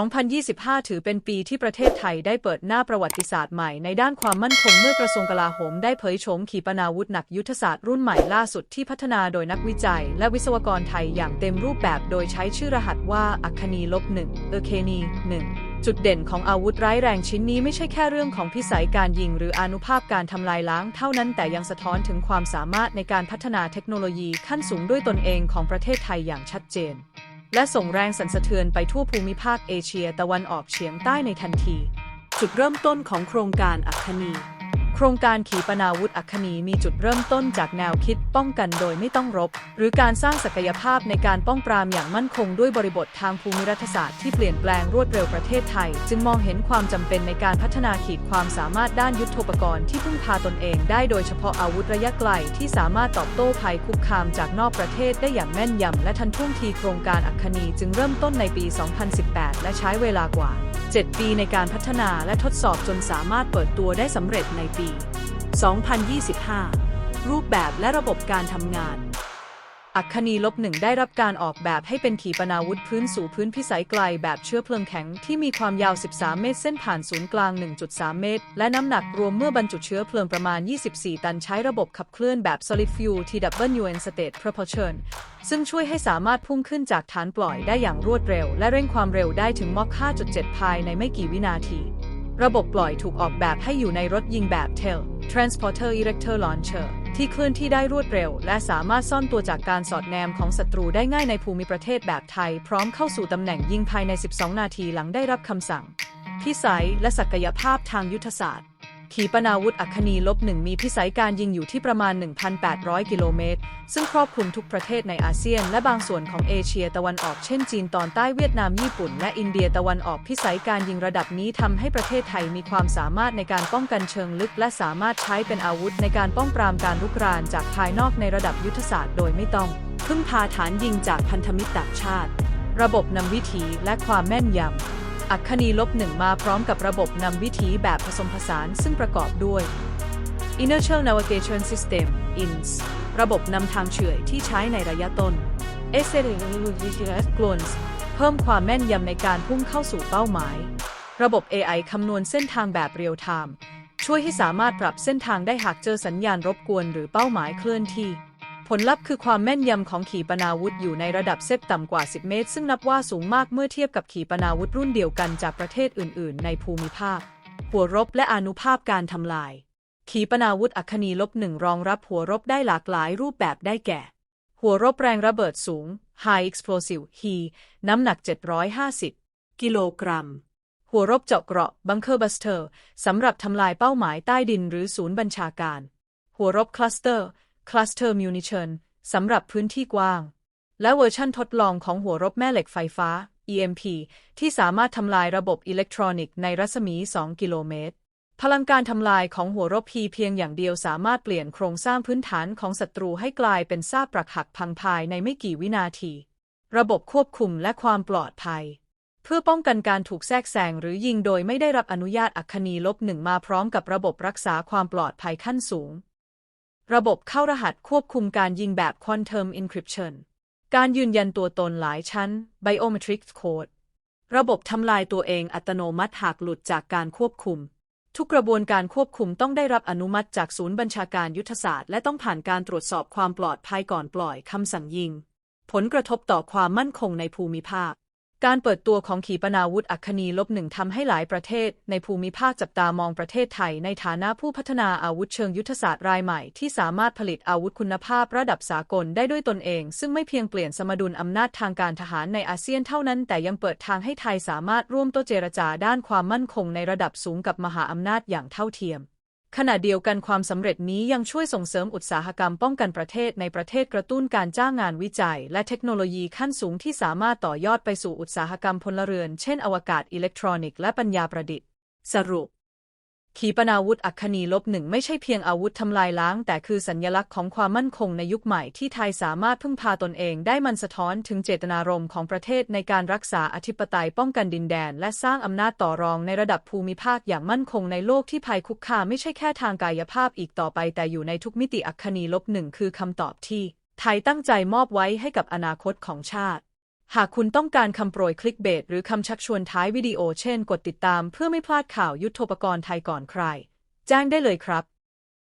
2025 ถือเป็นปีที่ประเทศไทยได้เปิดหน้าประวัติศาสตร์ใหม่ในด้านความมั่นคงเมื่อกระทรวงกลาโหมได้เผยโฉมขีปนาวุธหนักยุทธศาสตร์รุ่นใหม่ล่าสุดที่พัฒนาโดยนักวิจัย และวิศวกรไทยอย่างเต็มรูปแบบโดยใช้ชื่อรหัสว่าอัคนีลบหนึ่งเอเคนีหนึ่งจุดเด่นของอาวุธร้ายแรงชิ้นนี้ไม่ใช่แค่เรื่องของพิสัยการยิง หรืออนุภาพการทำลายล้างเท่านั้นแต่ยังสะท้อนถึงความสามารถในการพัฒนาเทคโนโลยีขั้นสูงด้วยตนเองของประเทศไทยอย่างชัดเจน และส่งแรงสั่นสะเทือนไปทั่วภูมิภาคเอเชียตะวันออกเฉียงใต้ในทันที จุดเริ่มต้นของโครงการอัคคี โครงการขีปนาวุธอัคคีมีจุดเริ่มต้นจากแนวคิดป้องกันโดยไม่ต้องรบ หรือการสร้างศักยภาพในการป้องปรามอย่างมั่นคงด้วยบริบททางภูมิรัฐศาสตร์ที่เปลี่ยนแปลงรวดเร็วประเทศไทย จึงมองเห็นความจำเป็นในการพัฒนาขีดความสามารถด้านยุทโธปกรณ์ที่พึ่งพาตนเองได้โดยเฉพาะอาวุธระยะไกลที่สามารถตอบโต้ภัยคุกคามจากนอกประเทศได้อย่างแม่นยำและทันท่วงทีโครงการอัคคีจึงเริ่มต้นในปี 2018 และใช้เวลากว่า 7 ปีในการพัฒนาและทดสอบจนสามารถเปิดตัวได้สำเร็จในปี 2025 รูปแบบและระบบการทำงาน อัคคณีลบหนึ่งได้รับการออกแบบให้เป็นขีปนาวุธพื้นสู่พื้นพิสัยไกลแบบเชื้อเพลิงแข็งที่มีความยาว 13 เมตร เส้นผ่านศูนย์กลาง 1.3 เมตร และน้ำหนักรวมเมื่อบรรจุเชื้อเพลิงประมาณ 24 ตันใช้ระบบขับเคลื่อนแบบ solid fuel TWN state propulsion ซึ่งช่วยให้สามารถพุ่งขึ้นจากฐานปล่อยได้อย่างรวดเร็ว และเร่งความเร็วได้ถึงมอค5.7 ภายในไม่กี่วินาที ระบบปล่อยถูกออกแบบให้อยู่ในรถยิงแบบ TEL Transporter Erector Launcher ที่เคลื่อนที่ได้รวดเร็ว และสามารถซ่อนตัวจากการสอดแนมของศัตรูได้ง่ายในภูมิประเทศแบบไทย พร้อมเข้าสู่ตำแหน่งยิงภายใน 12 นาทีหลังได้รับคำสั่ง พิสัยและศักยภาพทางยุทธศาสตร์ ขีปนาวุธอัคคีลบหนึ่งมีพิสัยการยิงอยู่ที่ประมาณ 1,800 กิโลเมตร ซึ่งครอบคลุมทุกประเทศในอาเซียน และบางส่วนของเอเชียตะวันออกเช่นจีนตอนใต้เวียดนามญี่ปุ่น และอินเดียตะวันออกพิสัยการยิงระดับนี้ทำให้ประเทศไทยมีความสามารถในการป้องกันเชิงลึก และสามารถใช้เป็นอาวุธในการป้องปรามการรุกรานจากภายนอกในระดับยุทธศาสตร์โดยไม่ต้องพึ่งพาฐานยิงจากพันธมิตรต่างชาติ ระบบนำวิถีและความแม่นยำ อัคคณีลบหนึ่งมาพร้อมกับระบบนำวิถีแบบผสมผสานซึ่งประกอบด้วย Inertial Navigation System INS ระบบนำทางเฉื่อยที่ใช้ในระยะต้น a c c e l e r a t i o n Clones เพิ่มความแม่นยำในการพุ่งเข้าสู่เป้าหมาย ระบบ AI คำนวณเส้นทางแบบเรียลไทม์ช่วยให้สามารถปรับเส้นทางได้หากเจอสัญญาณรบกวนหรือเป้าหมายเคลื่อนที่ ผลลัพธ์คือความแม่นยำของขีปนาวุธอยู่ในระดับเซฟต่ำกว่า 10 เมตร ซึ่งนับว่าสูงมากเมื่อเทียบกับขีปนาวุธรุ่นเดียวกันจากประเทศอื่น ๆ ในภูมิภาค หัวรบและอนุภาพการทำลาย ขีปนาวุธอัคคีลบหนึ่งรองรับหัวรบได้หลากหลายรูปแบบได้แก่ หัวรบแรงระเบิดสูง High Explosive HE น้ำหนัก 750 กิโลกรัม หัวรบเจาะเกราะ Bunker Buster สำหรับทำลายเป้าหมายใต้ดินหรือศูนย์บัญชาการ หัวรบคลัสเตอร์ Cluster Munition สำหรับพื้นที่กว้าง และเวอร์ชั่นทดลองของหัวรบแม่เหล็กไฟฟ้า EMP ที่สามารถทำลายระบบอิเล็กทรอนิกส์ในรัศมี 2 กิโลเมตร พลังการทำลายของหัวรบพีเพียงอย่างเดียวสามารถเปลี่ยนโครงสร้างพื้นฐานของศัตรูให้กลายเป็นซากปรักหักพังพายในไม่กี่วินาที ระบบควบคุมและความปลอดภัย เพื่อป้องกันการถูกแทรกแซงหรือยิงโดยไม่ได้รับอนุญาตอัคคณีลบหนึ่งมาพร้อมกับระบบรักษาความปลอดภัยขั้นสูง ระบบเข้ารหัสควบคุมการยิงแบบ Quantum Encryption การยืนยันตัวตนหลายชั้น Biometric Code ระบบทำลายตัวเองอัตโนมัติหากหลุดจากการควบคุม ทุกกระบวนการควบคุมต้องได้รับอนุมัติจากศูนย์บัญชาการยุทธศาสตร์ และต้องผ่านการตรวจสอบความปลอดภัยก่อนปล่อยคำสั่งยิง ผลกระทบต่อความมั่นคงในภูมิภาค การเปิดตัวของขีปนาวุธอัคคีลบหนึ่งทำให้หลายประเทศ ในภูมิภาคจับตามองประเทศไทย ในฐานะผู้พัฒนาอาวุธเชิงยุทธศาสตร์รายใหม่ที่สามารถผลิตอาวุธคุณภาพระดับสากลได้ด้วยตนเอง ซึ่งไม่เพียงเปลี่ยนสมดุลอำนาจทางการทหารในอาเซียนเท่านั้น แต่ยังเปิดทางให้ไทยสามารถร่วมโต๊ะเจรจาด้านความมั่นคงในระดับสูงกับมหาอำนาจอย่างเท่าเทียม ขณะเดียวกันความสำเร็จนี้ยังช่วยส่งเสริมอุตสาหกรรมป้องกันประเทศในประเทศกระตุ้นการจ้างงานวิจัย และเทคโนโลยีขั้นสูงที่สามารถต่อยอดไปสู่อุตสาหกรรมพลเรือน เช่น อวกาศอิเล็กทรอนิกส์และปัญญาประดิษฐ์ สรุป ขีปนาวุธอัคคีลบหนึ่งไม่ใช่เพียงอาวุธทำลายล้าง แต่คือสัญลักษณ์ของความมั่นคงในยุคใหม่ที่ไทยสามารถพึ่งพาตนเองได้มันสะท้อนถึงเจตนารมณ์ของประเทศในการรักษาอธิปไตยป้องกันดินแดน และสร้างอำนาจต่อรองในระดับภูมิภาคอย่างมั่นคงในโลกที่ภัยคุกคามไม่ใช่แค่ทางกายภาพอีกต่อไป แต่อยู่ในทุกมิติอัคคีลบหนึ่งคือคำตอบที่ ไทยตั้งใจมอบไว้ให้กับอนาคตของชาติ หากคุณต้องการคำโปรยคลิกเบตหรือคำชักชวนท้ายวิดีโอเช่น กดติดตามเพื่อไม่พลาดข่าวยุทธปกรณ์ไทยก่อนใคร แจ้งได้เลยครับ